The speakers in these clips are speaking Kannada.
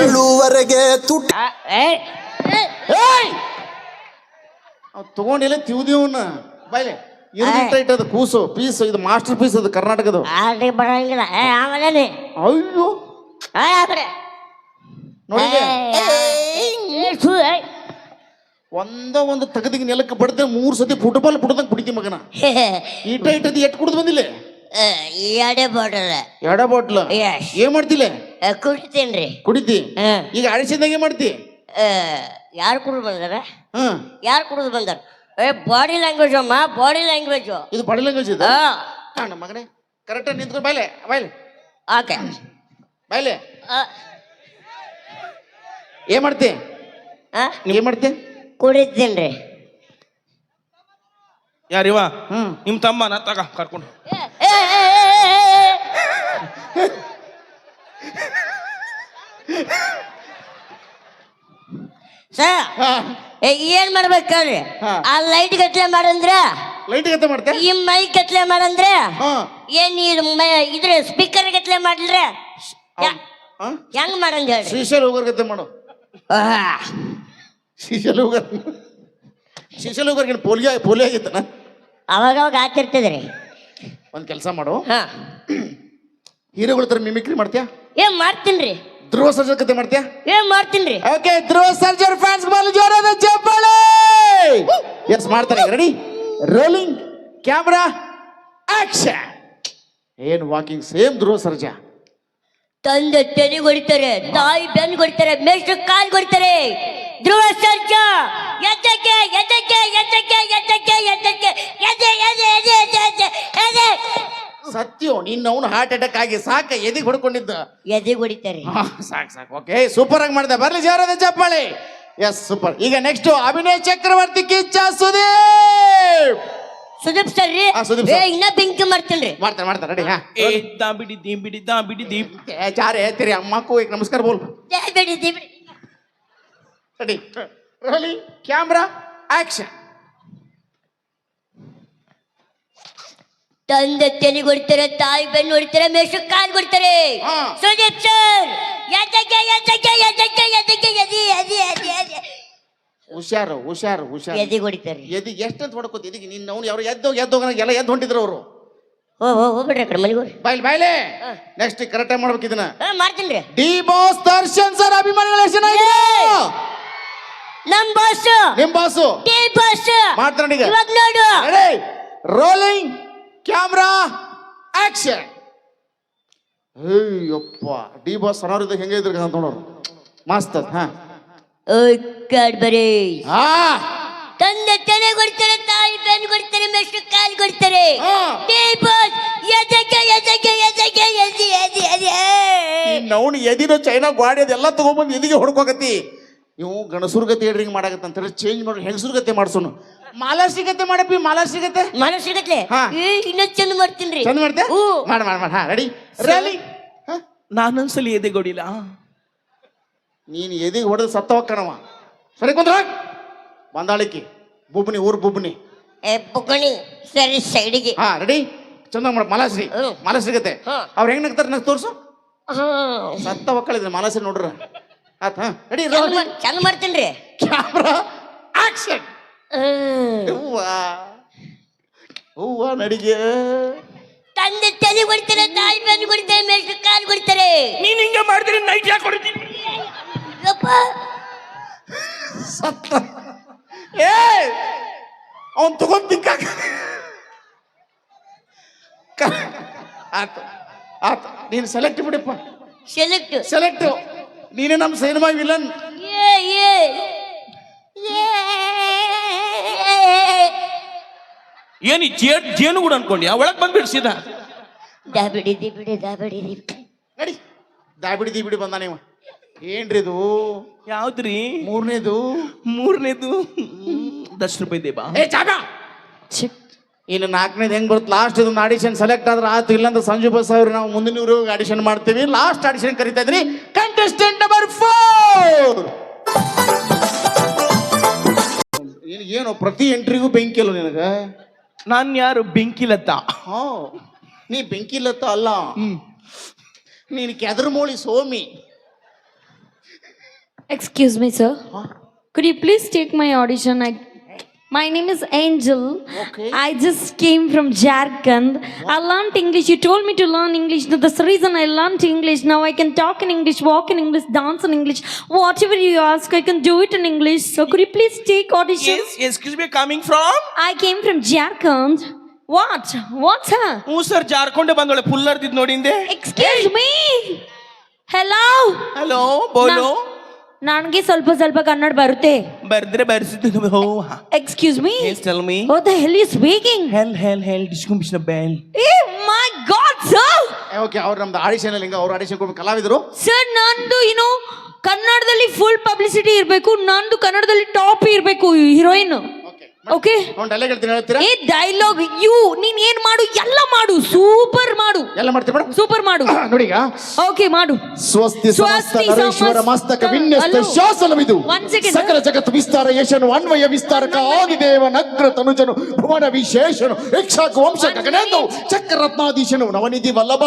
ಬೀಳುವರೆಗೆ ಏಯ್! ಅವ್ ತಗೊಂಡಿಲ್ಲ ತಿವ್ದಿವನ್ನ ಬಾಯ್ಲೆ ಇರ್ದಿಟ್ಟ ಇಟ್ಟದ ಕೂಸು ಪೀಸ್ ಇದು ಮಾಸ್ಟರ್ ಪೀಸ್ ಅದು ಕರ್ನಾಟಕದ ಆಡ್ಲಿಕ್ಕೆ ಬರಂಗಿಲ್ಲ. ಏ ಆಮೇಲೆ ನೀ. ಅಯ್ಯೋ. ಏ, ಆ ಕಡೆ. ನೋಡಿದೆ ಏ, ಏ, ಥು, ಏ. ಒಂದ ಒಂದು ತಗದಿಗೆ ನೆಲಕ್ಕೆ ಬಡ್ದೆ ಮೂರ್ ಸತಿ ಫುಟ್ಬಾಲ್ ಬಿಡದಂಗ್ ಕುಡಿತಿ ಮಗನ. ಈಟ ಇಟ್ಟದ ಎಟ್ ಕುಡ್ದು ಬಂದಿಲ್ಲ. ಏ, ಅಡೆ ಬಾಟಲ್ ಎಡ ಬಾಟ್ಲ? Yes. ಏನ್ ಮಾಡ್ತಿಲ್ಲ ಕುಡಿತೇನ್ರಿ. ಕುಡಿತಿ? ಹ್ಮ್. ಈಗ ಅಳಿಸಿದಾಗ ಏನ್ ಮಾಡ್ತಿ? ಯಾರು ಕುಡಿದು ಬಂದಾರ? ಹ್ಮ್ ಯಾರು ಕುಡಿದು ಬಂದಾರ? ಏ ಬಾಡಿ ಲ್ಯಾಂಗ್ವೇಜ್ ಅಮ್ಮ ಬಾಡಿ ಲ್ಯಾಂಗ್ವೇಜ್ ಇದು ಬಾಡಿ ಲ್ಯಾಂಗ್ವೇಜ್ ಇದು? ನಮ್ಮ ಮಗನೇ ಕರೆಕ್ಟ್ ನಿಂತ್ಕೊ ಬಾಯ್ಲೆ ಬಾಯ್ಲೆ. ಓಕೆ. ಬಾಯ್ಲೆ. ಏನ್ ಮಾಡ್ತಿ? ಏನ್ ಮಾಡ್ತಿ? ಕುಡಿತೇನ್ರಿ. ಯಾರಿವ? ಹ್ಮ್. ನಿಮ್ ತಮ್ಮನ ತಗ ಕರ್ಕೊಂಡು. ಸರ್ ಏ ಏನ್ ಮಾಡ್ಬೇಕ್ರಿ ಹಾ. ಆ ಲೈಟ್ ಗಟ್ಲೆ ಮಾಡಂದ್ರ ಲೈಟ್ ಗತ್ತೆ ಮಾಡ್ತೆ? ಈ ಮೈಕ್ ಗಟ್ಲೆ ಮಾಡಂದ್ರ ಹಾ. ಏನ್ ಇದು ಮ- ಇದ್ರ ಸ್ಪೀಕರ್ ಗಟ್ಲೆ ಮಾಡ್ಲ್ರ? ಯಾ- ಹಾ? ಹೆಂಗ್ ಮಾಡಂದ ಹೇಳ್ರಿ? ಶ್ರೀಶೈಲ್ ಹೋಗರ್ ಗತೆ ಮಾಡು. ಆಹ್. ಶ್ರೀಶೈಲ್ ಹೋಗರ್ ಶ್ರೀಶೈಲ್ ಹೋಗರ್ ಪೋಲಿಯೋ ಪೋಲಿಯೋ ಆಗಿತ್ತನ? ಅವಾಗ ಅವಾಗ ಆಗ್ತಿರ್ತದ್ರಿ ಒಂದ್ ಕೆಲಸ ಮಾಡು. ಹಾ. ಹೀರೋಗಳ ತರ ಮಿಮಿಕ್ರಿ ಮಾಡ್ತೀಯಾ? ಏನ್ ಮಾಡ್ತೀನ್ರಿ. ಧ್ರುವ ಸರ್ಜರ್ ಕತೆ ಮಾಡ್ತೀಯಾ? ಏನ್ ಮಾಡ್ತೀನಿ ಓಕೆ ಧ್ರುವ ಸರ್ಜರ್ ಫ್ಯಾನ್ಸ್ ಬಾಲ್ ಜೋರಾದ ಚಪ್ಪಾಳೆ! ಎಸ್ ಮಾಡ್ತಾನೆ ರೆಡಿ ರೋಲಿಂಗ್ ಕ್ಯಾಮ್ರಾ ಆಕ್ಷನ್ ಏನ್ ವಾಕಿಂಗ್ ಸೇಮ್ ಧ್ರುವ ಸರ್ಜ ತಂದೆ ತೆನೆ ಹೊಡಿತಾರೆ ತಾಯಿ ಬೆನ್ ಹೊಡಿತಾರೆ ಮೇಷ್ಟ್ರು ಕಾಲ್ ಹೊಡಿತಾರೆ. ಧ್ರುವ ಸರ್ಜ ಎದ್ದಕ್ಕೆ ಎದ್ದಕ್ಕೆ ಎದ್ದಕ್ಕೆ ಎದ್ದಕ್ಕೆ ಎದ್ದಕ್ಕೆ. ಅಯ್ಯೋ ನಿನ್ನ ಅವನು ಹಾರ್ಟ್ ಅಟ್ಯಾಕ್ ಆಗಿ ಸಾಕ ಎದೆ ಹೊಡ್ಕೊಂಡಿದ್ದ? ಎದೆ ಹೊಡಿತಾರೆ? ಹಾ, ಸಾಕ್ ಸಾಕ್. ಓಕೆ ಸೂಪರ್ ಆಗಿ ಮಾಡಿದೆ. ಬರ್ಲಿ ಜೋರದ ಚಪ್ಪಾಳಿ. ಎಸ್ ಸೂಪರ್ ಈಗ ನೆಕ್ಸ್ಟ್ ಅಭಿನಯ್ ಚಕ್ರವರ್ತಿ ಕಿಚ್ಚ ಸುದೀಪ್. ಸುದೀಪ್ ಸರ್ ರೀ? ಸುದೀಪ್ sir. ಏ, ಇನ್ನ ಬೆಂಕಿ ಮಾಡ್ತಿಲ್ರಿ. ಮಾಡ್ತಾರೆ ಮಾಡ್ತಾರೆ ರೆಡಿ ಹಾ. ಏ ಬಿಡಿ ದಾ ಬಿಡಿ ದೀಪ್ ಏ, ಚಾರ್ ಹೇಳ್ತೀರಿ ಅಮ್ಮಕ್ಕೂ ಈಗ ನಮಸ್ಕಾರ ಬೋಲ್. ರೆಡಿ ಕ್ಯಾಮ್ರಾ ಆಕ್ಷನ್ ತಂದೆ ತೆನಿ ಕೊಡ್ತಾರೆ ತಾಯಿ ಬೆನ್ನು ಹೊಡಿತಾರೆ ಮೇಷು ಕಾಲು ಕೊಡ್ತಾರೆ. ಸುದೀಪ್ ಸರ್ ಎದ್ದಕ್ಕೆ ಎದ್ದಕ್ಕೆ ಎದ್ದಕ್ಕೆ ಎದ್ದಕ್ಕೆ ಎದೆ ಎದೆ ಎದೆ ಎದೆ. ಹುಷಾರು ಹುಷಾರು ಹುಷಾರು. ಎದಿ ಹೊಡಿತಾರೆ. ಎದಿ ಎಷ್ಟಂತ ಹೊಡ್ಕೋತಿ? ಇದೀಗ ನಿನ್ನ ಅವ್ನು ಯಾರು ಎದ್ದೋಗಿ ಎದ್ದೋಗ ಎಲ್ಲ ಎದ್ದು ಹೊಂಟಿದ್ರು ಅವರು. ಓ ಓ ಹೋಗ್ಬಿಡ್ರಿ ಕಡೆ ಮನೆಗೆ ಹೋಗ್ರಿ. ಬಾಯ್ಲಿ ಬಾಯ್ಲೆ. ನೆಕ್ಸ್ಟ್ ಕರೆಕ್ಟ್ ಆಗಿ ಮಾಡ್ಬೇಕು ಇದನ್ನ. ಹಾ ಮಾಡ್ತೀನಿ ರೀ. ಡಿ ಬಾಸ್ ದರ್ಶನ್ ಸರ್ ಅಭಿಮಾನಿಗಳು ಎಷ್ಟು ಜನ ಇದ್ದೀರಾ? ನಮ್ ಬಾಸ್ ನಿಮ್ ಬಾಸು ಟೀ ಬಾಸ್. ಮಾಡ್ತಾನೆ ಈಗ. ಇವಾಗ ನೋಡು. Rolling camera action Ayyappa D boss ಸನವರಿದ್ದ ಹೆಂಗೆ ಇದ್ರು ಅಂತ ನೋಡೋರು ಮಸ್ತ್ ಅದ್, ಹಾ. ಓಯ್ ಕಾಡ್ಬರಿ. ಹಾ. ತಂದೆ ತೆನೆ ಕೊಡ್ತಾರೆ ತಾಯಿ ಬೆನ್ ಕೊಡ್ತಾರೆ ಮೆಷ್ಟು ಕಾಲ್ ಕೊಡ್ತಾರೆ. ಹಾ. ಟೀ ಬಾಸ್ ಎದಕ್ಕೆ ಎದಕ್ಕೆ ಎದಕ್ಕೆ ಎದಿ ಎದಿ ಎದಿ ಅವ್ನು ಎದಿನೋ ಚೈನಾ ಗಾಡಿ ಅದೆಲ್ಲ ತಗೊಂಬಂದು ಎದಿಗೆ ಹೊಡ್ಕೋಕತ್ತಿ ಇವು ಗಣಸುರ್ ಗತಿ ಹೇಳ್ರಿಂಗ್ ಮಾಡಕತ್ತ ಅಂತ ಹೇಳಿ ಚೇಂಜ್ ಮಾಡಿ ಹೆಂಗಸುರ್ ಗತಿ ಮಾಡ್ಸೋನು. ಮಾಲಾ ಗತೆ ಮಾಡಪ್ಪಿ ಮಾಲಾ ಸಿಗತ್ತೆ ಮನಸ್ಸಿಗತ್ಲೆ ಹಾ. ಇನ್ನೂ ಚಂದ ಮಾಡ್ತೀನಿ ಚಂದ ಮಾಡ್ತೆ? ಹ್ಞೂ. ಮಾಡ ಮಾಡ ಮಾಡ. ಹಾ ರೆಡಿ ರೆಡಿ ನಾನೊಂದ್ಸಲಿ ಎದೆಗೊಡಿಲ್ಲ ನೀನು ಎದಿಗೆ ಹೊಡೆದು ಸತ್ತ ಹೋಗ್ಕಣವ ಸರಿ ಕುಂದ್ರ ಬಂದಾಳಿಕಿ. ಬುಬ್ನಿ ಊರ್ ಬುಬ್ನಿ ಏ ಬುಕ್ಕಣಿ ಸರಿ ಸೈಡಿಗೆ. ಹಾ ರೆಡಿ ಚಂದ ಮಾಡ ಮಾಲಾಶ್ರೀ. ಹ್ಮ್. ಮಾಲಾಶ್ರೀ ಹಾ. ಅವ್ರು ಹೆಂಗ್ ನಗ್ತಾರೆ ನಗ್ ತೋರ್ಸು. ಹಾ. ಸತ್ತ ಒಕ್ಕಳಿದ್ರೆ ಮಾಲಾಶ್ರೀ ನೋಡ್ರ. ಆತ್ ಹಾ ರೆಡಿ ಚಂದ ಮಾಡ್- ಚಂದ ಮಾಡ್ತೀನಿ ರೀ. ಕ್ಯಾಮ್ರಾ ಆಕ್ಷನ್ ಹೂವ ಹೂವ ನಡಿಗೆ. ತಂದೆ ತಲೆ ಕೊಡ್ತಾರೆ ತಾಯಿ ಬೆನ್ನು ಕೊಡ್ತಾರೆ ಮೆಷ್ಟು ಕಾಲು ಕೊಡ್ತಾರೆ. ನೀನ್ ಹಿಂಗೆ ಮಾಡಿದ್ರೆ ನೈಟ್ ಯಾಕೆ ಕೊಡ್ತೀನಿ ಯಪ್ಪ. ಸತ್ತ. ಏ ಅವನ್ ತಗೊಂಡ್ ತಿಕ್ಕಾಕ ಆತ ಆತ ನೀನು ಸೆಲೆಕ್ಟ್ ಬಿಡಪ್ಪ. ಸೆಲೆಕ್ಟ್ ಸೆಲೆಕ್ಟ್ ನೀನೇ ನಮ್ಮ ಸಿನಿಮಾ ವಿಲನ್. ಏ ಏ. ಏ. ಏನಿ ಜೇ ಜೇನು ಕೂಡ ಅನ್ಕೊಂಡಿ? ಒಳಗೆ ಬಂದ್ಬಿಡ್ ಸೀದಾ. ದಾಬಿಡಿ ದಿಬಿಡಿ ದಾಬಿಡಿ. ನಡಿ. ದಾಬಿಡಿ ದಿಬಿಡಿ ಬಂದ ನೀವು ಏನ್ರಿ ಇದು? ಯಾವ್ದ್ರಿ? ಮೂರನೇದು? ಮೂರನೇದು. ದಶ ದಸ್ ರೂಪಾಯಿ ದೇಬಾ ಏ ಜಾಗ ಇನ್ನು ನಾಲ್ಕನೇದು ಹೆಂಗೆ ಬರುತ್ತೆ? ಲಾಸ್ಟ್ ಇದೊಂದು ಆಡಿಷನ್ ಸೆಲೆಕ್ಟ್ ಆದ್ರೆ ಆಯ್ತು. ಇಲ್ಲಾಂದ್ರೆ ಸಂಜು ಬಸ್ ಅವ್ರು ನಾವು ಮುಂದಿನ ಊರಿಗೆ ಆಡಿಷನ್ ಮಾಡ್ತೀವಿ. ಲಾಸ್ಟ್ ಆಡಿಷನ್ ಕರಿತಾ ಇದ್ರಿ. ಕಂಟೆಸ್ಟೆಂಟ್ ನಂಬರ್ ಫೋರ್ ಏನು ಪ್ರತಿ ಎಂಟ್ರಿಗೂ ಬೆಂಕಿ ಅಲ್ಲ ನಿನಗ? ನಾನು ಯಾರು? ಬೆಂಕಿಲತ್ತ ಹಾ. ನೀ ಬೆಂಕಿ ಲತ್ತ ಅಲ್ಲ. ನೀನು ಕೆದರ್ಮೋಳಿ Somi. Excuse me sir Could you please take my audition? I, my name is Angel. Okay. I just came from Jharkhand. I learned English. You told me to learn English. That's the reason I learned English. Now I can talk in English, walk in English, dance in English. Whatever you ask, I can do it in English. So could you please take audition? Yes, excuse me, coming from? I came from Jharkhand. What? What's her? ಹ್ಞೂ ಸರ್ ಜಾರ್ಕೊಂಡೆ ಬಂದೊಳೆ ಪುಲ್ಲರ್ದಿದ್ ನೋಡಿಂದೆ Excuse me. Hello. ಹಲೋ ಬೋಲು ನನಗೆ ಸ್ವಲ್ಪ ಸ್ವಲ್ಪ ಕನ್ನಡ ಬರುತ್ತೆ. ಬರ್ದ್ರೆ ಬರ್ಸಿದ್ದು ಹೋ excuse me Yes, tell me what the hell you speaking hell hell hell ಡಿಸ್ಕಂಬಿಷನ್ bell ಏ ಮೈ ಗಾಡ್ ಸರ್ ಓಕೆ ಅವ್ರು ನಮ್ದು ಆಡಿಷನ್ ಅಲ್ಲಿ ಹಿಂಗ ಅವ್ರು ಆಡಿಷನ್ ಕೊಡ್ಬೇಕು. ಕಲಾವಿದರು? ಸರ್ ನಂದು ಏನು ಕನ್ನಡದಲ್ಲಿ ಫುಲ್ ಪಬ್ಲಿಸಿಟಿ ಇರಬೇಕು ನಂದು ಕನ್ನಡದಲ್ಲಿ ಟಾಪ್ ಇರಬೇಕು ಹೀರೋಯಿನ್. ಓಕೆ ಓಕೆ ಡೈಲಾಗ್ ಹೇಳ್ತೀನಿ ಹೇಳ್ತೀರಾ? ಏ ಡೈಲಾಗ್ ಯು ನೀನ್ ಏನ್ ಮಾಡು ಎಲ್ಲ ಮಾಡು ಸೂಪರ್ ಮಾಡು. ಎಲ್ಲ ಮಾಡ್ತೀವಿ ಮೇಡಮ್? ಸೂಪರ್ ಮಾಡು. ನೋಡಿ ಈಗ. ಓಕೆ ಮಾಡು. ಸ್ವಸ್ತಿ ಸ್ವಸ್ತಿ ನರೇಶ್ವರ ಮಸ್ತಕ ವಿನ್ಯಸ್ತ. ಶಾಸನವಿದು. ಸಕಲ ಜಗತ್ ವಿಸ್ತಾರ ಯಶನು ಅನ್ವಯ ವಿಸ್ತಾರಕ ಆದಿದೇವ ನಗ್ರ ತನುಜನು ಭುವನ ವಿಶೇಷನು ಯಕ್ಷಾಕ ವಂಶ ಗಗನೇಂದು ಚಕ್ರರತ್ನಾಧೀಶನು ನವನಿಧಿ ವಲ್ಲಭ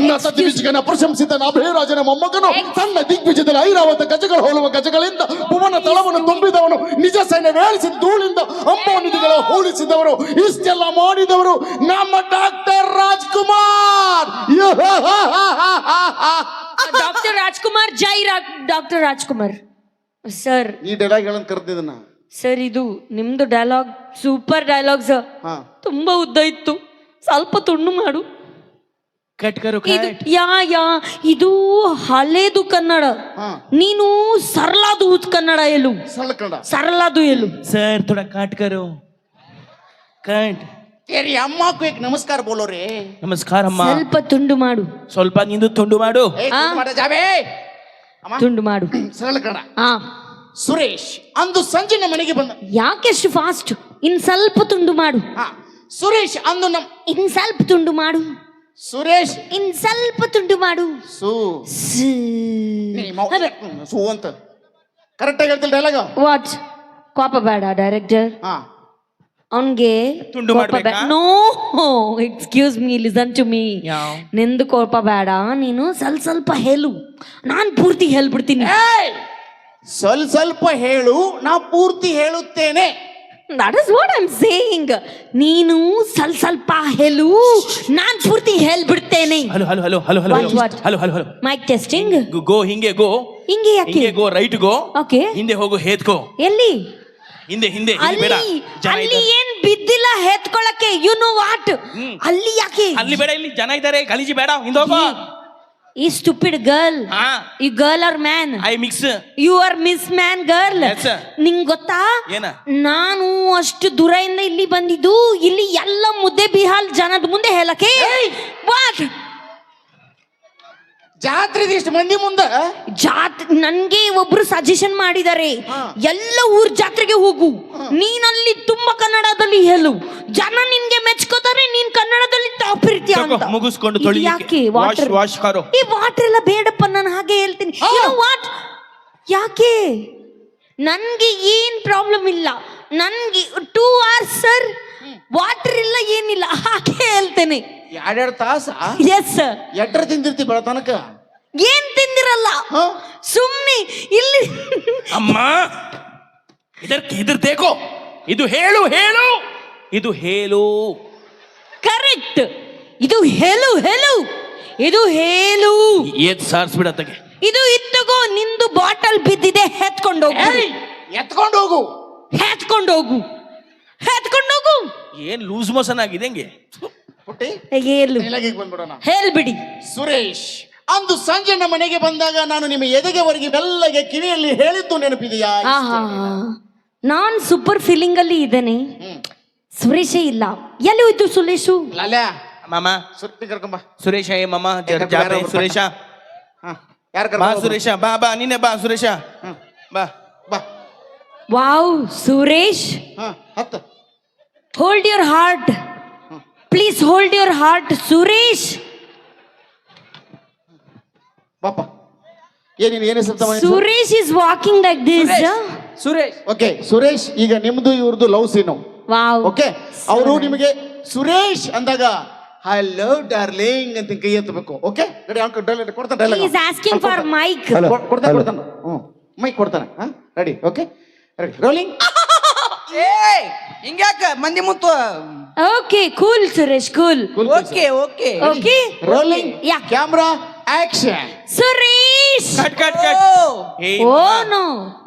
ನ ವಿಜಯನ ಪ್ರಶಂಸಿತ ನಾಭೇರಾಜನ ಮೊಮ್ಮಗನು ತನ್ನ ದಿಗ್ವಿಜಯದಲ್ಲಿ ಐರಾವತ ಗಜಗಳು ಹೋಲುವ ಗಜಗಳಿಂದ ತಳವನ್ನು ತುಂಬಿದವನು ನಿಜ ಸೈನ್ಯ ವೇಳಿಸಿದ ಧೂಳಿಂದ ಅಂಬೋನಿಧಿಗಳ ಹೋಲಿಸಿದವರು ಇಷ್ಟೆಲ್ಲ ಮಾಡಿದವರು ನಮ್ಮ ಡಾಕ್ಟರ್ ರಾಜ್ಕುಮಾರ್. ಡಾಕ್ಟರ್ ರಾಜ್ಕುಮಾರ್ ಜೈ ಡಾಕ್ಟರ್ ರಾಜ್ಕುಮಾರ್. ಸರ್. ಈ ಡೈಲಾಗ್ ಹೇಳಂತ ಕರ್ತಿದ್ದನ್ನ ಸರ್ ಇದು ನಿಮ್ದು ಡೈಲಾಗ್ ಸೂಪರ್ ಡೈಲಾಗ್ ಸರ್. ಹಾ. ತುಂಬಾ ಉದ್ದ ಇತ್ತು. ಸ್ವಲ್ಪ ತುಣ್ಣು ಮಾಡು. ಕಟ್ ಕರು ಇದು ಯಾ ಯಾ ಇದು ಹಳೇದು ಕನ್ನಡ. ನೀನು ಸರಳಾದು ಕನ್ನಡ ಎಲು. ಸರಳ ಕನ್ನಡ. ಸರ್ ತೋಡ ಕಟ್ ಕರು ಕಟ್. ಏರಿ ಅಮ್ಮಕ್ಕೂ ಈಗ ನಮಸ್ಕಾರ ಬೋಲೋ ರೀ ನಮಸ್ಕಾರ ಅಮ್ಮ. ಸ್ವಲ್ಪ ತುಂಡು ಮಾಡು. ಸ್ವಲ್ಪ ನಿಂದು ತುಂಡು ಮಾಡು. ಜಾಬೇ ತುಂಡು ಮಾಡು ಸರಳ ಕನ್ನಡ. ಹಾ ಸುರೇಶ್ ಅಂದು ಸಂಜೆ ನಮ್ಮ ಮನೆಗೆ ಬಂದ. ಯಾಕೆಷ್ಟು ಫಾಸ್ಟ್ ಇನ್ ಸ್ವಲ್ಪ ತುಂಡು ಮಾಡು. ಸುರೇಶ್ ಅಂದು ನಮ್ಮ ಇನ್ ಸ್ವಲ್ಪ ತುಂಡು ಮಾಡು. ಸುರೇಶ್. ಇನ್ ಸ್ವಲ್ಪ ತುಂಡು ಮಾಡು. ಸು. ಸ್- ನೀ ಮೌ- ಹ್ಮ್, ಸು ಅಂತ. ಕರೆಕ್ಟ್ ಆಗಿ ಹೇಳ್ತಿಲ್ಲ ಡೈಲಾಗ ವಾಟ್ ಕೋಪ ಬೇಡ ಡೈರೆಕ್ಟರ್ ಹಾ. ಅವನ್ಗೆ ತುಂಡು ಮಾಡ್ಬೇಕಾ? No excuse me listen to me ಯಾವ? ನಿಂದು ಕೋಪ ಬೇಡ ನೀನು ಸ್ವಲ್ಪ ಸ್ವಲ್ಪ ಹೇಳು. ನಾನ್ ಪೂರ್ತಿ ಹೇಳ್ಬಿಡ್ತೀನಿ. ಏಯ್! ಸ್ವಲ್ಪ ಸ್ವಲ್ಪ ಹೇಳು ನಾ ಪೂರ್ತಿ ಹೇಳುತ್ತೇನೆ. That is what am saying ನೀನು ಸ್ವಲ್ಪ ಸ್ವಲ್ಪ ಹೇಳು. ನಾನ್ ಪೂರ್ತಿ ಹೇಳ್ಬಿಡ್ತೇನೆ. Hello hello hello hello hello What, what? Hello hello hello mike testing go ಹಿಂಗೆ ಗೋ ಹಿಂಗೆ ಯಾಕೆ? ಹಿಂಗೆ ಗೋ ರೈಟ್ ಗೋ ಓಕೆ ಹಿಂದೆ ಹೋಗು ಹೇತ್ಕೋ ಎಲ್ಲಿ? ಹಿಂದೆ ಹಿಂದೆ ಇಲ್ಲಿ ಬೇಡ. ಅಲ್ಲಿ ಜನ ಅಲ್ಲಿ ಇದ್ದಾರೆ. ಏನ್ ಬಿದ್ದಿಲ್ಲ ಹೆತ್ಕೊಳಕ್ಕೆ? You know what. ಅಲ್ಲಿ ಯಾಕೆ? ಅಲ್ಲಿ ಬೇಡ ಇಲ್ಲಿ ಜನ ಇದ್ದಾರೆ. ಗಲೀಜಿ ಬೇಡ ಹಿಂದೆ ಹೋಗೋ. ಈ ಸ್ಟುಪಿಡ್ ಗರ್ಲ್ ಈ girl are man I mix. You are miss man girl. ನಿಂಗ್ ಗೊತ್ತಾ? ನಾನು ಅಷ್ಟು ದೂರದಿಂದ ಇಲ್ಲಿ ಬಂದಿದ್ದು ಇಲ್ಲಿ ಎಲ್ಲ ಮುದ್ದೆ ಬಿಹಾಲ್ ಜನದ ಮುಂದೆ ಹೇಳಕ್ಕೆ. ಜಾತ್ರೆ ಇಷ್ಟು ಮಂದಿ ಮುಂದ? ಜಾತ್ ನನ್ಗೆ ಒಬ್ರು ಸಜೆಷನ್ ಮಾಡಿದ್ದಾರೆ ಎಲ್ಲ ಊರ್ ಜಾತ್ರೆಗೆ ಹೋಗು. ನೀನಲ್ಲಿ ತುಂಬಾ ಕನ್ನಡದಲ್ಲಿ ಹೇಳು. ಜನ ನಿನ್ಗೆ ಮೆಚ್ಕೋತಾರೆ ನೀನ್ ಕನ್ನಡದಲ್ಲಿ ಟಾಪ್ ಇರ್ತೀಯ ತಗೋ, ಮುಗಿಸ್ಕೊಂಡು ಇದು ಯಾಕೆ ವಾಟರ್ ವಾಶ್ ಕಾರೋ ಈ ವಾಟರ್ ಎಲ್ಲ ಬೇಡಪ್ಪ ನಾನು ಹಾಗೆ ಹೇಳ್ತೀನಿ. ವಾಟ್ ಯಾಕೆ? ನನ್ಗೆ ಏನ್ ಪ್ರಾಬ್ಲಮ್ ಇಲ್ಲ. ನನ್ಗೆ ಟೂ ಅವರ್ಸ್ ಸರ್ ವಾಟರ್ ಇಲ್ಲ ಏನಿಲ್ಲ. ಹಾಗೆ ಹೇಳ್ತೇನೆ. ಎರಡೆರಡು ತಾಸ? ಎಸ್ ಸರ್ ಎಟ್ರ ತಿಂದಿರ್ತಿ ಬೆಳ ತನಕ? ಏನ್ ತಿಂದಿರಲ್ಲ? ಹಾ? ಸುಮ್ನೆ ಇಲ್ಲಿ ಅಮ್ಮ ಇದರ್ ಇದ್ರ ತೇಕೋ. ಇದು ಹೇಳು ಹೇಳು. ಇದು ಹೇಳು. ಕರೆಕ್ಟ್ ಇದು ಹೇಳು ಹೇಳು. ಇದು ಹೇಳು. ಏತ್ ಸಾರ್ಸ್ಬಿಡತ್ತಗೆ ಇದು ಇತ್ತಗೋ ನಿಂದು ಬಾಟಲ್ ಬಿದ್ದಿದೆ ಹೆತ್ಕೊಂಡು ಹೋಗು. ಏಯ್! ಎತ್ಕೊಂಡು ಹೋಗು. ಹೆತ್ಕೊಂಡು ಹೋಗು. ಹೆತ್ಕೊಂಡು ಹೋಗು. ಏನ್ ಲೂಸ್ ಮೋಸನ್ ಆಗಿದೆ ಹೆಂಗೆ? ಪುಟ್ಟಿ? ಬಂದ್ಬಿಡೋಣ. ಹೇಳ್ಬಿಡಿ ಸುರೇಶ್ ಅಂದು ಸಂಜೆ ನಮ್ಮ ಮನೆಗೆ ಬಂದಾಗ ನಾನು ನಿಮ್ಮ ಹೊರಗೆ ಬೆಲ್ಲಗೆ ಕಿವಿಯಲ್ಲಿ ಹೇಳಿದ್ದು ನೆನಪಿದೆಯಾ? ಆಹಾ. ನಾನ್ ಸೂಪರ್ ಫೀಲಿಂಗ್ ಅಲ್ಲಿ ಇದ್ದೇನೆ. ಸುರೇಶ ಸುರೇಶೇ ಇಲ್ಲ. ಎಲ್ಲಿ ಹೋಯ್ತು ಸುರೇಶು? ಲಾಲ್ಯ? ಮಾಮ. ಸುರ್ತಿ ಕರ್ಕೊಂಬ ಸುರೇಶ ಏ ಮಾಮ ಜಾತ್ರೆ ಸುರೇಶ. ಹಾ ಯಾರು ಬಾ ಕರ್ಕೊಂಡ್ ಸುರೇಶ ಬಾ ಬಾ ನೀನೆ ಬಾ ಸುರೇಶ. ಹ್ಮ್. ಬಾ ಬಾ. ವಾವ್ ಸುರೇಶ್. ಹಾ ಹತ್ತ. Hold your heart please hold your heart Suresh ಪಾಪ ಏನೇನು ಏನು ಹೆಸರು Suresh is walking like this Suresh okay Suresh ಈಗ ನಿಮ್ದು ಇವ್ರದ್ದು ಲವ್ ಸೀನು ವಾವ್ ಓಕೆ ಅವರು ನಿಮಗೆ ಸುರೇಶ್ ಅಂದಾಗ ಹಲೋ ಡಾರ್ಲಿಂಗ್ ಅಂತ ಕೈ ಎತ್ತಬೇಕು. ಓಕೆ ರೆಡಿ ಅವ್ನು ಡೈಲಾಗ್ ಕೊಡ್ತಾನೆ dialogue is asking for mike ಕೊಡ್ತಾನೆ ಕೊಡ್ತಾನೆ ಹ್ಞೂ ಮೈಕ್ ಕೊಡ್ತಾನೆ ಹಾ? ರೆಡಿ ಓಕೆ ರೆಡಿ ರೋಲಿಂಗ್ ಏಯ್ ಹಿಂಗ್ಯಾಕ ಮಂದಿ ಮುತ್ತು okay cool Suresh cool okay okay okay rolling Yeah. Camera action Suresh cut cut cut ಏ ಓ ಮಾ. ನೋ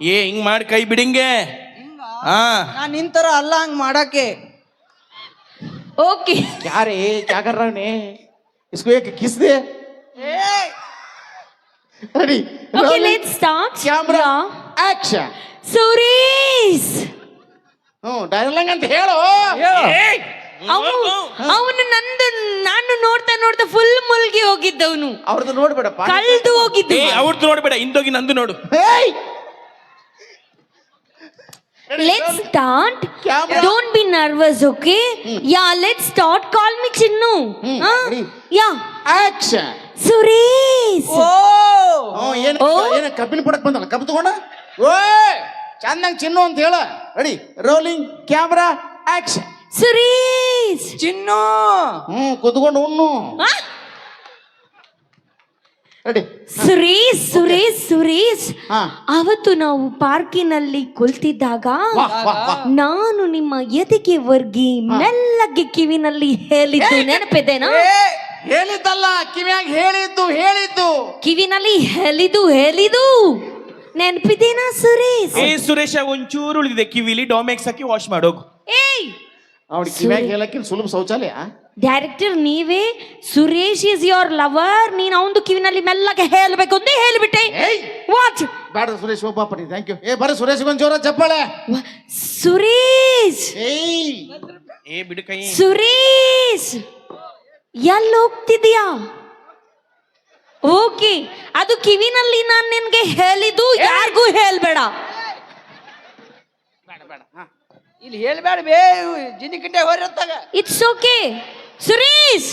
ಏ ಹಿಂಗ್ ಮಾಡಿ ಕೈ ಬಿಡಿಂಗೆ ಹಾ ನಾನ್ ನಿಂತರ ಅಲ್ಲ ಹಂಗ್ ಮಾಡಕ್ಕೆ ಓಕೆ क्या रे क्या कर रहा है इसको एक किस दे ready okay let's start camera action Suresh ಹ್ಞೂ ಡೈಲಾಗ್ ಅಂತ ಹೇಳು. ಅವನು ಅವನು ನಂದು ನಾನು ನೋಡ್ತಾ ನೋಡ್ತಾ ಫುಲ್ ಮುಲ್ಗಿ ಹೋಗಿದ್ದವನು. ಅವ್ರದ್ದು ನೋಡ್ಬೇಡಪ್ಪ. ಕಳ್ದು ಹೋಗಿದ್ದು. ಏ ಅವ್ರದ್ದು ನೋಡ್ಬೇಡ ಹಿಂದೋಗಿ ನಂದು ನೋಡು. ಏಯ್! Let's start Camera. Don't be nervous okay yeah let's start call me Chinnu hmm, ready. Yeah action Suresh ಓ ಹ್ಞೂ ಏನು ಓ. ಏನು ಕಬ್ಬಿನ ಪಡಕ್ ಬಂದಲ್ಲ? ಕಬ್ಬು ತಗೊಂಡ? ಓಯ್! ಚಂದಂಗ್ ಚಿನ್ನು ಅಂತ ಹೇಳ. Ready rolling camera action Suresh Chinnu. ಹ್ಮ್ ಕುತ್ಕೊಂಡು ಉಣ್ಣು? ರೆಡಿ ಸುರೇಶ್ ಸುರೇಶ್ ಸುರೇಶ್ ಹಾ. ಅವತ್ತು ನಾವು ಪಾರ್ಕಿನಲ್ಲಿ ಕುಳಿತಿದ್ದಾಗ ನಾನು ನಿಮ್ಮ ಎದೆಗೆ ವರ್ಗಿ ಮೆಲ್ಲಗೆ ಕಿವಿನಲ್ಲಿ ಹೇಳಿದ್ದು ನೆನಪಿದೆನಾ? ಹೇಳಿದ್ದಲ್ಲ ಕಿವಿಯಾಗಿ ಹೇಳಿದ್ದು ಹೇಳಿದ್ದು. ಕಿವಿನಲ್ಲಿ ಹೇಳಿದು ಹೇಳಿದು ನೆನಪಿದೇನಾ ಸುರೇಶ್? ಏ ಸುರೇಶ ಒಂಚೂರು ಉಳಿದಿದೆ. ಕಿವಿಲಿ ಡಾಮೆಕ್ಸ್ ಹಾಕಿ ವಾಶ್ ಮಾಡೋಗು. ಏಯ್! ಅವ್ನಿಗೆ ಕಿವಿಯಾಗ ಹೇಳಕ್ಕಿಲ್ಲ ಸುಲಭ ಶೌಚಾಲಯ? ಡೈರೆಕ್ಟರ್ ನೀವೇ? ಸುರೇಶ್ ಇಸ್ ಯೋರ್ ಲವರ್ ನೀನ್ ಅವನು ಕಿವಿನಲ್ಲಿ ಮೆಲ್ಲಗೆ ಹೇಳ್ಬೇಕು ಅಂತ ಹೇಳಿಬಿಟ್ಟೆ. ಏಯ್! ವಾಚ್ ಬೇಡ ಸುರೇಶ್ ಒಬ್ಬ ಪಡಿ ಥ್ಯಾಂಕ್ ಯು ಏ ಬರ ಸುರೇಶ್ ಒಂದು ಜೋರ ಚಪ್ಪಾಳೆ ಸುರೇಶ್! ಏಯ್! ಏ ಬಿಡು ಕೈ. ಸುರೇಶ್! ಎಲ್ಲಿ ಹೋಗ್ತಿದ್ಯಾ ಓಕೆ ಅದು ಕಿವಿನಲ್ಲಿ ನಾನು ನಿನ್ಗೆ ಹೇಳಿದ್ದು ಯಾರಿಗೂ ಹೇಳ್ಬೇಡ. ಇಲ್ಲಿ ಹೇಳ್ಬೇಡ ಬೇ ಜಿನಿ ಕಿಟ್ಟೆ ಹೋರಿರ್ತಾಗ ಇಟ್ಸ್ ಓಕೆ ಸುರೇಶ್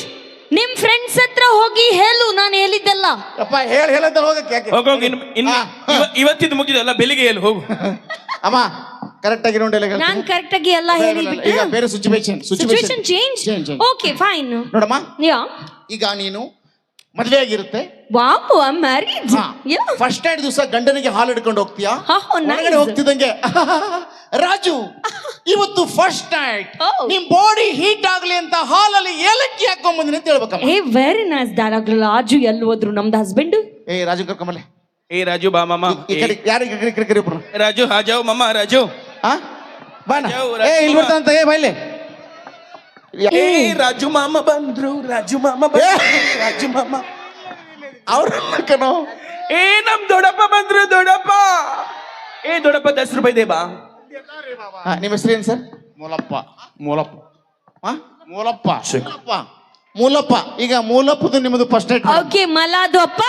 ನಿಮ್ ಫ್ರೆಂಡ್ಸ್ ಹತ್ರ ಹೋಗಿ ಹೇಳು ನಾನು ಹೇಳಿದ್ದೆಲ್ಲ. ಅಪ್ಪ ಹೇಳಿ ಹೇಳಂತ ಹೋಗಕ್ಕೆ ಯಾಕೆ ಇನ್ನು ಇವ- ಇವತ್ತಿದ್ದು ಮುಗಿದಲ್ಲ ಬೆಳಿಗ್ಗೆ ಹೇಳು ಹೋಗು. ಅಮ್ಮ ಕರೆಕ್ಟ್ ಆಗಿ ನೋಡಿ ನಾನು ಕರೆಕ್ಟ್ ಆಗಿ ಎಲ್ಲ ಈಗ ಹೇಳಿಬಿಟ್ಟೆ ಬೇರೆ situation situation change change. Okay fine ನೋಡಮ್ಮ ಯಾ ಈಗ ನೀನು ಮದುವೆ ಆಗಿರುತ್ತೆ ವಾವ್ ಫಸ್ಟ್ ನೈಟ್ ದಿವಸ ಗಂಡನಿಗೆ ಹಾಲು ಹಿಡ್ಕೊಂಡು ಹೋಗ್ತೀಯಾ? ಹೋಗ್ತಿದಂಗೆ ಹೋಗ್ತಿದ್ದಂಗೆ ರಾಜು ಇವತ್ತು ಫಸ್ಟ್ ನೈಟ್ Oh. ನಿಮ್ ಬಾಡಿ ಹೀಟ್ ಆಗ್ಲಿ ಅಂತ ಹಾಲಲ್ಲಿ ಏಲಕ್ಕಿ ಹಾಕೊಂಡ್ ಬಂದಿನಿ ಅಂತ ಹೇಳ್ಬೇಕಮ್ಮ. ಏ ವೆರಿ ನೈಸ್ ಡೈಲಾಗ್ ರಾಜು ಎಲ್ಲಿ ಹೋದ್ರು? ನಮ್ದು ಹಸ್ಬೆಂಡ್ ಏ ರಾಜು ಕರ್ಕೊಂಬಲ್ಲೆ ಏ ರಾಜು ಬಾ ಮಾಮ. ಯಾರಿಗೆ ಕರಿ ರಾಜು ಹಾ ಬಾ ಮಾಮ ರಾಜು. ಹಾ ಬಾನ ಏ ಇಲ್ಲಿ ಬರ್ತಾ ಅಂತ ಏ ಬೈಲೆ ಏ ರಾಜು ಮಾಮ ಬಂದ್ರು ರಾಜು ಮಾಮ ಬಂದ್ರು ರಾಜು ಮಾಮ. ಅವ್ರ ಕಣೋ ಏ ನಮ್ ದೊಡ್ಡಪ್ಪ ಬಂದ್ರು ದೊಡ್ಡಪ್ಪ. ಏ ದೊಡ್ಡಪ್ಪ ದಸ್ ರೂಪಾಯಿ ದೇ ಬಾ. ಹಾ, ನಿಮ್ಮ ಹೆಸರು ಏನು ಸರ್? ಮೂಲಪ್ಪ. ಮೂಲಪ್ಪ. ಹಾ? ಮೂಲಪ್ಪ. ಮೂಲಪ್ಪ. ಮೂಲಪ್ಪ. ಈಗ ಮೂಲಪ್ಪದು ನಿಮ್ಮದು ಫಸ್ಟ್ ನೈಟ್ ಓಕೆ ಮಲಾದು ಅಪ್ಪ.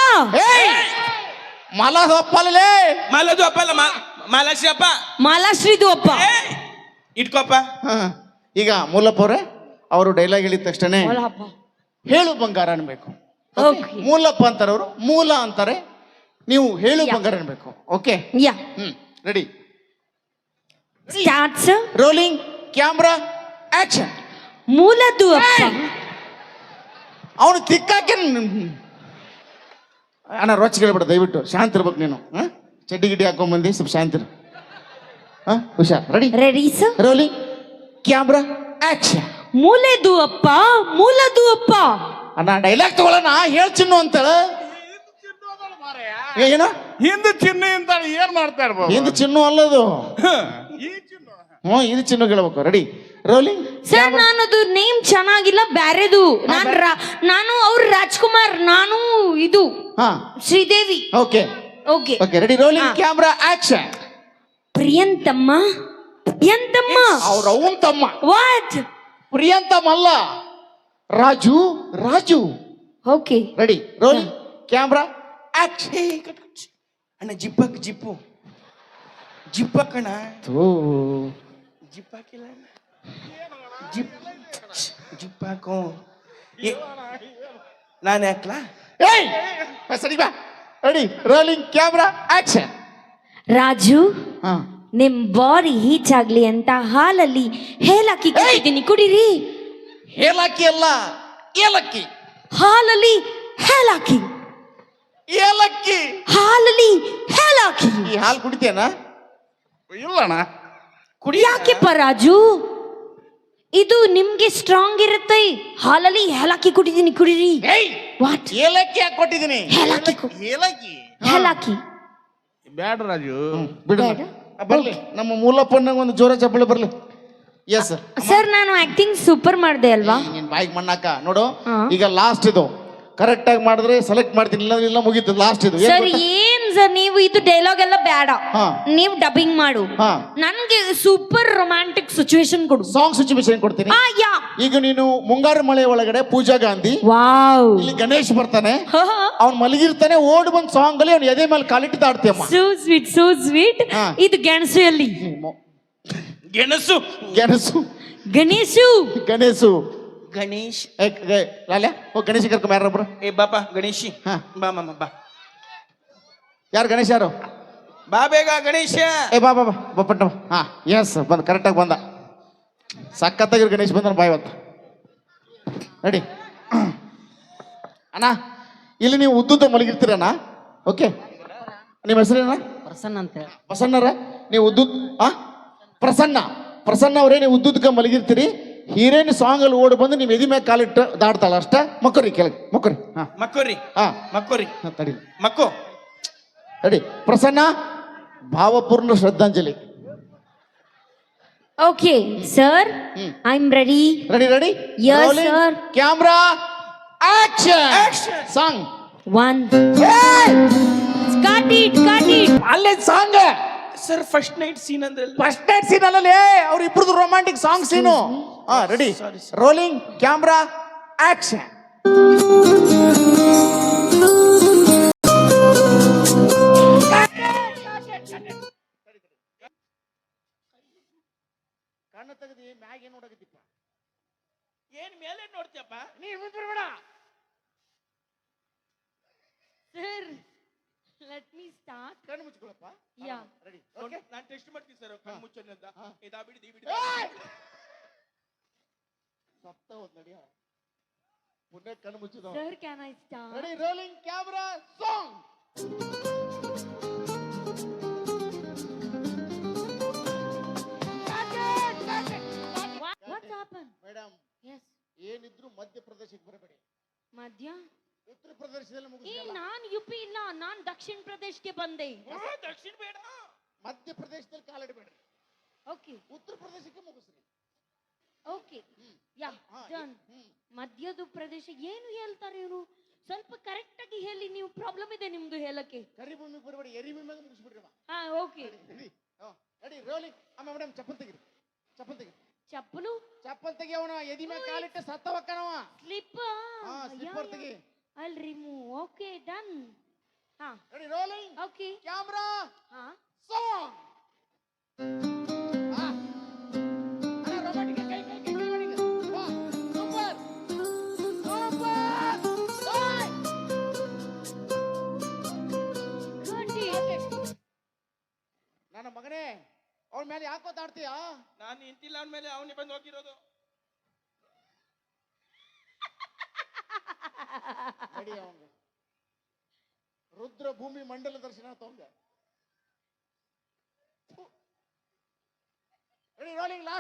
ಏಯ್ ಮಲದ ಅಪ್ಪಲೇ ಮಾಲದು ಅಪ್ಪ ಅಲ್ಲ ಮಾ- ಮಾಲಾಶ್ರೀ ಅಪ್ಪ. ಮಾಲಾಶ್ರೀದು ಅಪ್ಪ. ಏ, ಇಟ್ಕೊಪ್ಪ ಹಾ ಈಗ ಮೂಲಪ್ಪ ಅವರೇ? ಅವರು ಡೈಲಾಗ್ ಹೇಳಿದ ತಕ್ಷಣ ಹೇಳು ಬಂಗಾರ ಅನ್ಬೇಕು. ಓಕೆ ಮೂಲಪ್ಪ ಅಂತಾರೆ ಅವರು ಮೂಲ ಅಂತಾರೆ ನೀವು ಹೇಳು ಬಂಗಾರ ಅನ್ಬೇಕು. Okay yeah hmm. Ready starts rolling camera action ಮೂಲದ್ದು ಅವನು ತಿಕ್ಕಾಕೆ ಅಣ್ಣ ರೋಚ್ ಕೇಳ್ಬೇಡ ದಯವಿಟ್ಟು. ಶಾಂತ ಇರ್ಬೇಕು ನೀನು. ಚಡ್ಡಿ ಗಿಡ್ಡಿ ಹಾಕೊಂಡ್ ಬಂದಿ ಸ್ವಲ್ಪ ಶಾಂತ ಇರು. ಹಾ? ಹುಷಾರ್. Ready ready sir rolling camera action ಮೂಲದು ಅಪ್ಪ ಮೂಲದು ಅಪ್ಪ ನಾ ಡೈಲಾಗ್ ತಗೊಳ್ಳೋಣ ಹೇಳ್ ಚಿನ್ನು ಅಂತೇಳ. ಏನ? ಹಿಂದೆ ಚಿನ್ನ ಅಂತ ಏನ್ ಮಾಡ್ತಾ ಇರ್ಬೋದು? ಹಿಂದೆ ಚಿನ್ನು ಅಲ್ಲದು. ಹ್ಞೂ ಇದು ಚಿನ್ನು ಹೇಳ್ಬೇಕು ರೆಡಿ ರೋಲಿಂಗ್ ಸರ್ ನಾನದು ನೇಮ್ ಚೆನ್ನಾಗಿಲ್ಲ ಬ್ಯಾರೆದು. ನಾನು ರಾ- ನಾನು ಅವ್ರು ರಾಜ್ಕುಮಾರ್ ನಾನು ಇದು ಹಾ. Sridevi. Okay okay okay ready rolling. Camera action ಪ್ರಿಯಂತಮ್ಮ ಪ್ರಿಯಂತಮ್ಮ. ಅವ್ರ ಅವನ್ ತಮ್ಮ. ವಾಟ್ ಪ್ರಿಯಂತಮ್ ಮಲ್ಲ Raju Raju. Okay. Ready rolling camera ಅಣ್ಣ ಜಿಪ್ಪಕ್ ಜಿಪ್ಪು. ಜಿಪ್ಪಕ್ಕಣ ಜಿಪ್ ಹಾಕಿಲ್ಲ ಅಣ್ಣ. ಜಿಪ್ ಜಿಪ್ ಹಾಕು ಏ, ನಾನು ಹಾಕ್ಲಾ ಏಯ್! ಸರಿ ಬಾ. Ready rolling camera action Raju? ಹಾ. ನಿಮ್ ಬಾಡಿ ಹೀಚ್ ಆಗ್ಲಿ ಅಂತ ಹಾಲಲ್ಲಿ ಹೇಲಾಕಿ ಕೊಟ್ಟಿದ್ದೀನಿ ಕುಡೀರಿ. ಏಲಕ್ಕಿ ಅಲ್ಲ ಏಲಕ್ಕಿ. ಹಾಲಲ್ಲಿ ಹೇಲಾಕಿ ಏಲಕ್ಕಿ. ಹಾಲಲ್ಲಿ ಹೇಲಾಕಿ ಈ ಹಾಲು ಕುಡಿತೇನ ಇಲ್ಲಣ್ಣ ಯಾಕೆಪ್ಪ ರಾಜು? ಇದು ನಿಮ್ಗೆ ಸ್ಟ್ರಾಂಗ್ ಇರುತ್ತೆ. ಹಾಲಲ್ಲಿ ಹೇಲಾಕಿ ಕುಡಿದೀನಿ ಕುಡೀರಿ. ಏಯ್! ವಾಟ್ ಏಲಕ್ಕಿ ಹಾಕಿ ಕೊಟ್ಟಿದ್ದೀನಿ? ಏಲಕ್ಕಿ ಏಲಕ್ಕಿ. ಹೇಲಾಕಿ ಬ್ಯಾಡ ರಾಜು. ಬಿಡ. ಬೇಡ? ಬರ್ಲಿ. ನಮ್ಮ ಮೂಲಪ್ಪನ ಒಂದು ಜೋರ ಚಪ್ಪಳೆ ಬರ್ಲಿ. ಎಸ್ ಸರ್ ನಾನು ಆಕ್ಟಿಂಗ್ ಸೂಪರ್ ಮಾಡಿದೆ ಅಲ್ವಾ? ನಿನ್ ಬಾಯಿಗೆ ಮಣ್ಣಾಕ? ನೋಡು ಈಗ ಲಾಸ್ಟ್ ಇದು. ಕರೆಕ್ಟ್ ಆಗಿ ಮಾಡಿದ್ರೆ ಸೆಲೆಕ್ಟ್ ಮಾಡ್ತೀನಿ ಇಲ್ಲ ಇಲ್ಲ ಮುಗೀತು ಲಾಸ್ಟ್ ಇದು. ಏನ್ ಸರ್ ಗೊತ್ತಾ? ಏನ್ ಸರ್ ನೀವು ಇದು ಡೈಲಾಗ್ ಎಲ್ಲ ಬೇಡ. ಹಾ. ನೀವು ಡಬ್ಬಿಂಗ್ ಮಾಡು. ಹಾ. ನನ್ಗೆ ಸೂಪರ್ ರೊಮ್ಯಾಂಟಿಕ್ ಸಿಚುವೇಶನ್ ಕೊಡು. ಸಾಂಗ್ ಸಿಚುವೇಶನ್ ಕೊಡ್ತೀನಿ. ಆ ಯಾ. ಈಗ ನೀನು ಮುಂಗಾರು ಮಳೆ ಒಳಗಡೆ ಪೂಜಾ ಗಾಂಧಿ ವಾವ್. ಇಲ್ಲಿ ಗಣೇಶ್ ಬರ್ತಾನೆ. ಅವ್ನ್ ಮಲಗಿರ್ತಾನೆ ಓಡ್ ಬಂದ್ ಸಾಂಗ್ ಅಲ್ಲಿ ಅವ್ನ ಎದೆ ಮೇಲೆ ಕಾಲಿಟ್ಟು ದಾಡ್ತೀಯಮ್ಮ ಸೋ ಸ್ವೀಟ್ ಸೋ ಸ್ವೀಟ್ ಹಾ. ಇದು ಗೆಣಸು ಅಲ್ಲಿ. ಗೆಣಸು. ಗೆಣಸು. ಗಣೇಶು. ಗಣೇಶು. ಗಣೇಶ್. ಲಾಲ್ಯ ಹೋಗ್ ಗಣೇಶ ಕರ್ಕೊಂಡ್ ಯಾರೊಬ್ರು ಏ ಬಾಪಾ ಗಣೇಶಿ. ಹಾ. ಬಾ ಮಾಮ ಬಾ. ಯಾರು ಗಣೇಶ ಯಾರು? ಬಾ ಬೇಗ ಗಣೇಶ. ಏ ಬಾ ಬಾ ಬಾ ಬಾ ಪಟ್ಟ ಬಾ. ಹಾ ಎಸ್ ಬಂದ ಕರೆಕ್ಟಾಗಿ ಬಂದ. ಸಖತ್ತಾಗಿರೋ ಗಣೇಶ್ ಬಂದ ಬಾ ಇವತ್ತು. ರೆಡಿ ಅಣ್ಣ ಇಲ್ಲಿ ನೀವು ಉದ್ದುದ್ದ ಮಲಗಿರ್ತೀರಣ್ಣ? ಓಕೆ ನಿಮ್ಮ ಹೆಸರೇನ ಪ್ರಸನ್ನ ಅಂತ ಪ್ರಸನ್ನರ? ನೀವು ಉದ್ದುದ್ ಆ? ಪ್ರಸನ್ನ. ಪ್ರಸನ್ನ ಅವರೇ ನೀವು ಉದ್ದುದ್ದಕ್ಕೆ ಮಲಗಿರ್ತೀರಿ. ಹೀರೇನ್ ಸಾಂಗ್ ಅಲ್ಲಿ ಓಡಿ ಬಂದು ನೀವು ಎದಿ ಮೇಲೆ ಕಾಲಿಟ್ಟು ದಾಡ್ತಾಳ ಅಷ್ಟ? ಮಕ್ಕರಿ ಕೆಳಗೆ ಮಕ್ಕರಿ. ಹಾ. ಮಕ್ಕೋರಿ ಹಾ. ಮಕ್ಕೋರಿ. ಹಾ, ತಡಿ. ಮಕ್ಕೋ. ರೆಡಿ ಪ್ರಸನ್ನ ಭಾವಪೂರ್ಣ ಶ್ರದ್ಧಾಂಜಲಿ. Okay sir I am ready ready ready Yes, sir. Camera action Action. Song one cut it cut it ಅಲ್ಲೇ song sir first night scene ಅಂದ್ರೆ ಫಸ್ಟ್ ನೈಟ್ ಸೀನ್ ಅಲ್ಲೇ ಅವ್ರ ಇಬ್ರದ್ದು ರೊಮ್ಯಾಂಟಿಕ್ ಸಾಂಗ್ ಸೀನು ಹಾ ready Sorry, rolling camera action ಕಣ್ಣು ತೆಗೆದು ಮ್ಯಾಗ ಏನ್ ನೋಡಕತ್ತಿಪ್ಪ ಏನ್ ಮೇಲೆ ನೋಡ್ತೀಯಪ್ಪ ಸರ್ ಲೆಟ್ ಮೀ ಸ್ಟಾರ್ಟ್ ಕಣ್ಣು ಮುಚ್ಕೊಳಪ್ಪ. ಯಾ ರೆಡಿ ಓಕೆ ನಾನು ಟೆಸ್ಟ್ ಮಾಡ್ತೀನಿ ಸರ್ ಕಣ್ಣು ಮುಚ್ಚೋಣ ಅಂತ ಇದಾ ಬಿಡಿ ಈ ಬಿಡಿ. ಸತ್ತ ಹೋದ್ ನಡಿಯ ಪುಣ್ಯ ಕಣ್ಣು ಮುಚ್ಚಿದವ sir can I start ready rolling camera song what happen madam yes ಏನಿದ್ರು ಮಧ್ಯಪ್ರದೇಶಕ್ಕೆ ಬರಬೇಡಿ. ಮಧ್ಯ? ಉತ್ತರ ಪ್ರದೇಶದಲ್ಲಿ ಏ ಮುಗಿಸ್ಕೊಳ್ಳ ನಾನ್ ಯುಪಿ ಇಲ್ಲ ನಾನ್ ದಕ್ಷಿಣ ಪ್ರದೇಶಕ್ಕೆ ಬಂದೆ. ದಕ್ಷಿಣ ಬೇಡ. ಮಧ್ಯಪ್ರದೇಶದಲ್ಲಿ ಕಾಲಿಡಬೇಡ್ರಿ. ಓಕೆ ಉತ್ತರ ಪ್ರದೇಶಕ್ಕೆ ಮುಗಿಸ್ರಿ. ಓಕೆ. Yeah done. ಮಧ್ಯದ ಪ್ರದೇಶ ಏನು ಹೇಳ್ತಾರೆ ಇವರು? ಸ್ವಲ್ಪ ಕರೆಕ್ಟ್ ಆಗಿ ಹೇಳಿ ನೀವು ಪ್ರಾಬ್ಲಮ್ ಇದೆ ನಿಮ್ದು ಹೇಳಕ್ಕೆ. ಕರಿ ಭೂಮಿಗೆ ಬರಬೇಡಿ ಎರಿ ಭೂಮಿಗೆ ಮುಗಿಸ್ಬಿಡ್ರಿ ಹಾ ಓಕೆ. ರೆಡಿ ರೋಲಿಂಗ್ ಅಮ್ಮ ಮೇಡಮ್ ಚಪ್ಪಲ್ ತೆಗಿರಿ. ಚಪ್ಪಲ್ ತೆಗಿರಿ. ಚಪ್ಪಲು? ಚಪ್ಪಲ್ ತೆಗಿಯವನ ಎದಿ ಮೇಲೆ ಕಾಲಿಟ್ಟು ಸತ್ತ ಹೊಕ್ಕನವ ಸ್ಲಿಪ್ ಹಾ ಸ್ಲಿಪ್ಪರ್ ತೆಗಿ. ಅಲ್ರಿ ಮೂ ಓಕೆ ಡನ್. ಹಾ. Ready rolling okay. ಕ್ಯಾಮ್ರಾ.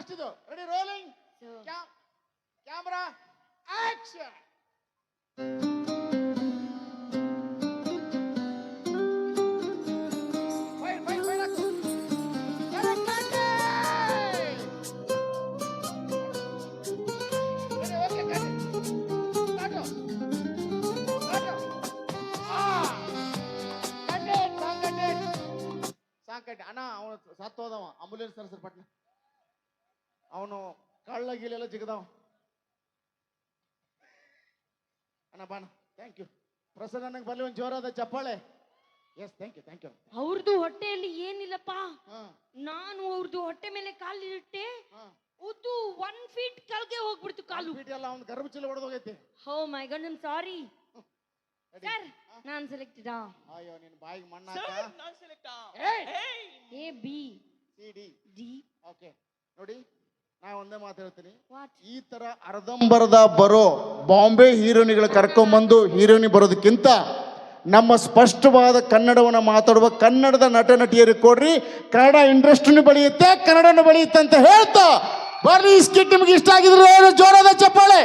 ಇದು ready rolling So, camera action ಜಿಗದವ. ಅಣ್ಣ ಬಾಣ ಥ್ಯಾಂಕ್ ಯು ಪ್ರಸನ್ನ ನಂಗೆ ಬರ್ಲಿ ಒಂದು ಜೋರಾದ ಚಪ್ಪಾಳೆ. Yes thank you thank you ಅವ್ರದ್ದು ಹೊಟ್ಟೆಯಲ್ಲಿ ಏನಿಲ್ಲಪ್ಪ? ಹಾಂ. ನಾನು ಅವ್ರದ್ದು ಹೊಟ್ಟೆ ಮೇಲೆ ಕಾಲಿಟ್ಟೆ ಇಟ್ಟೆ. ಉದ್ದು ಒನ್ ಫೀಟ್ ಕೆಳಗೆ ಹೋಗ್ಬಿಡ್ತು ಕಾಲು. ಫೀಟ್ ಎಲ್ಲ ಅವ್ನ ಗರ್ಭ ಚೀಲ ಹೊಡೆದೋಗೈತಿ ಹೋ my god I'm sorry Ready? Sir ನಾನು ಸೆಲೆಕ್ಟೆಡ್ ಅಯ್ಯೋ ನಿನ್ನ ಬಾಯಿಗೆ ಮಣ್ಣ ಸರ್ ನಾನು select A B C D D okay ನೋಡಿ ನಾ ಒಂದೇ ಮಾತು ಹೇಳ್ತೀನಿ. ಈ ತರ ಅರ್ಧಂಬರ್ಧ ಬರೋ ಬಾಂಬೆ ಹೀರೋನಿಗಳು ಕರ್ಕೊಂಬಂದು ಹೀರೋನಿ ಬರೋದಕ್ಕಿಂತ ನಮ್ಮ ಸ್ಪಷ್ಟವಾದ ಕನ್ನಡವನ್ನು ಮಾತಾಡುವ ಕನ್ನಡದ ನಟ ನಟಿಯರಿಗೆ ಕೊಡ್ರಿ. ಕನ್ನಡ ಇಂಡಸ್ಟ್ರಿನೂ ಬೆಳೆಯುತ್ತೆ ಕನ್ನಡನೂ ಬೆಳೆಯುತ್ತೆ ಅಂತ ಹೇಳ್ತಾ ಬರ್ರಿ ಸ್ಕಿಟ್ ನಿಮ್ಗೆ ಇಷ್ಟ ಆಗಿದ್ರೆ ಜೋರಾದ ಚಪ್ಪಾಳೆ.